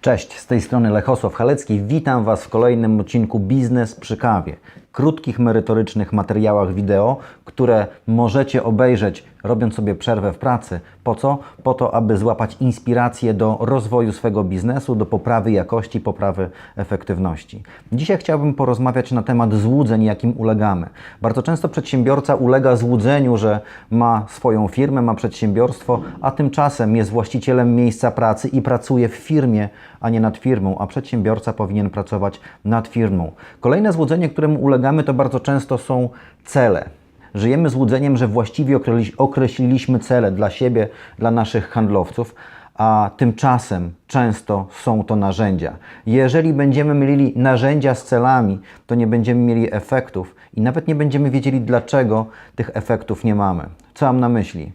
Cześć, z tej strony Lechosław Halecki. Witam Was w kolejnym odcinku Biznes przy kawie. Krótkich, merytorycznych materiałach wideo, które możecie obejrzeć robiąc sobie przerwę w pracy. Po co? Po to, aby złapać inspirację do rozwoju swego biznesu, do poprawy jakości, poprawy efektywności. Dzisiaj chciałbym porozmawiać na temat złudzeń, jakim ulegamy. Bardzo często przedsiębiorca ulega złudzeniu, że ma swoją firmę, ma przedsiębiorstwo, a tymczasem jest właścicielem miejsca pracy i pracuje w firmie, a nie nad firmą, a przedsiębiorca powinien pracować nad firmą. Kolejne złudzenie, któremu ulegamy, to bardzo często są cele. Żyjemy złudzeniem, że właściwie określi- określiliśmy cele dla siebie, dla naszych handlowców, a tymczasem często są to narzędzia. Jeżeli będziemy mylili narzędzia z celami, to nie będziemy mieli efektów i nawet nie będziemy wiedzieli, dlaczego tych efektów nie mamy. Co mam na myśli?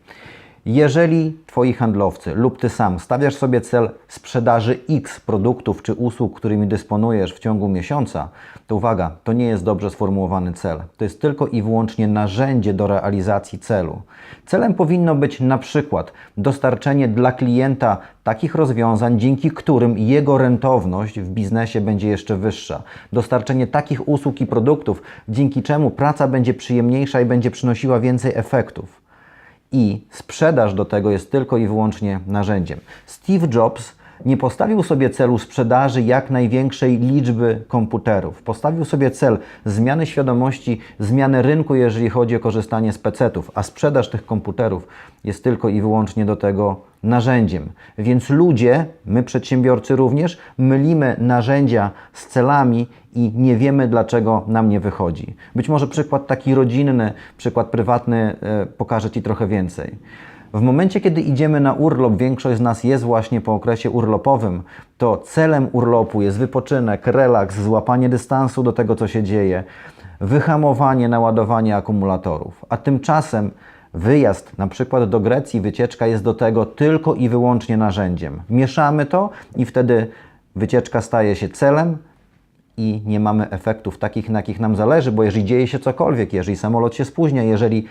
Jeżeli Twoi handlowcy lub Ty sam stawiasz sobie cel sprzedaży X produktów czy usług, którymi dysponujesz w ciągu miesiąca, to uwaga, to nie jest dobrze sformułowany cel. To jest tylko i wyłącznie narzędzie do realizacji celu. Celem powinno być na przykład dostarczenie dla klienta takich rozwiązań, dzięki którym jego rentowność w biznesie będzie jeszcze wyższa. Dostarczenie takich usług i produktów, dzięki czemu praca będzie przyjemniejsza i będzie przynosiła więcej efektów i sprzedaż do tego jest tylko i wyłącznie narzędziem. Steve Jobs nie postawił sobie celu sprzedaży jak największej liczby komputerów. Postawił sobie cel zmiany świadomości, zmiany rynku, jeżeli chodzi o korzystanie z PC-ów, a sprzedaż tych komputerów jest tylko i wyłącznie do tego narzędziem. Więc ludzie, my przedsiębiorcy również, mylimy narzędzia z celami i nie wiemy, dlaczego nam nie wychodzi. Być może przykład taki rodzinny, przykład prywatny e, pokaże Ci trochę więcej. W momencie, kiedy idziemy na urlop, większość z nas jest właśnie po okresie urlopowym, to celem urlopu jest wypoczynek, relaks, złapanie dystansu do tego, co się dzieje, wyhamowanie, naładowanie akumulatorów. A tymczasem wyjazd na przykład do Grecji, wycieczka jest do tego tylko i wyłącznie narzędziem. Mieszamy to i wtedy wycieczka staje się celem, i nie mamy efektów takich, na jakich nam zależy, bo jeżeli dzieje się cokolwiek, jeżeli samolot się spóźnia, jeżeli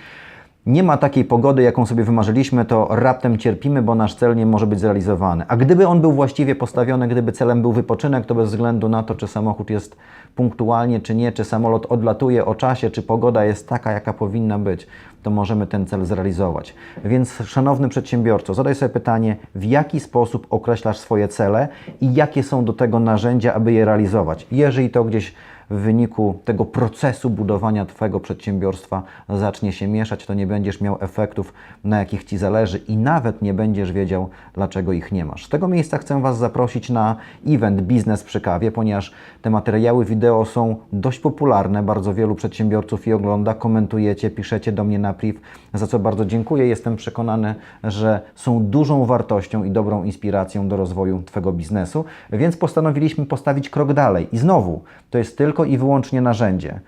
nie ma takiej pogody, jaką sobie wymarzyliśmy, to raptem cierpimy, bo nasz cel nie może być zrealizowany. A gdyby on był właściwie postawiony, gdyby celem był wypoczynek, to bez względu na to, czy samochód jest punktualnie, czy nie, czy samolot odlatuje o czasie, czy pogoda jest taka, jaka powinna być, to możemy ten cel zrealizować. Więc, szanowny przedsiębiorco, zadaj sobie pytanie, w jaki sposób określasz swoje cele i jakie są do tego narzędzia, aby je realizować. Jeżeli to gdzieś w wyniku tego procesu budowania Twojego przedsiębiorstwa zacznie się mieszać, to nie będziesz miał efektów, na jakich Ci zależy i nawet nie będziesz wiedział, dlaczego ich nie masz. Z tego miejsca chcę Was zaprosić na event Biznes przy kawie, ponieważ te materiały wideo są dość popularne, bardzo wielu przedsiębiorców je ogląda, komentujecie, piszecie do mnie na priv, za co bardzo dziękuję. Jestem przekonany, że są dużą wartością i dobrą inspiracją do rozwoju Twojego biznesu, więc postanowiliśmy postawić krok dalej. I znowu, to jest i wyłącznie narzędzie.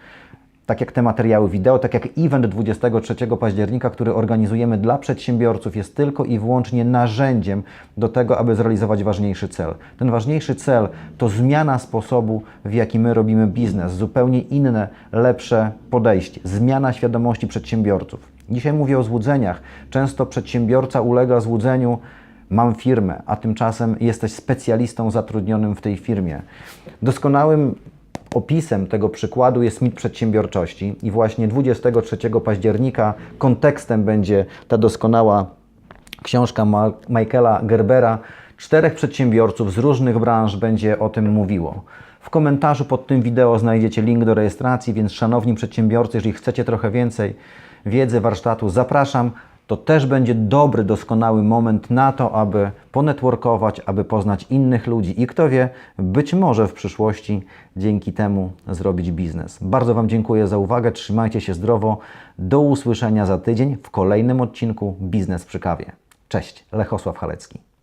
Tak jak te materiały wideo, tak jak event 23 października, który organizujemy dla przedsiębiorców, jest tylko i wyłącznie narzędziem do tego, aby zrealizować ważniejszy cel. Ten ważniejszy cel to zmiana sposobu, w jaki my robimy biznes, zupełnie inne, lepsze podejście, zmiana świadomości przedsiębiorców. Dzisiaj mówię o złudzeniach. Często przedsiębiorca ulega złudzeniu, mam firmę, a tymczasem jesteś specjalistą zatrudnionym w tej firmie. Doskonałym opisem tego przykładu jest mit przedsiębiorczości i właśnie 23 października kontekstem będzie ta doskonała książka Ma- Michaela Gerbera. Czterech przedsiębiorców z różnych branż będzie o tym mówiło. W komentarzu pod tym wideo znajdziecie link do rejestracji, więc szanowni przedsiębiorcy, jeżeli chcecie trochę więcej wiedzy, warsztatu, zapraszam. To też będzie dobry, doskonały moment na to, aby ponetworkować, aby poznać innych ludzi i kto wie, być może w przyszłości dzięki temu zrobić biznes. Bardzo Wam dziękuję za uwagę, trzymajcie się zdrowo. Do usłyszenia za tydzień w kolejnym odcinku Biznes przy kawie. Cześć, Lechosław Halecki.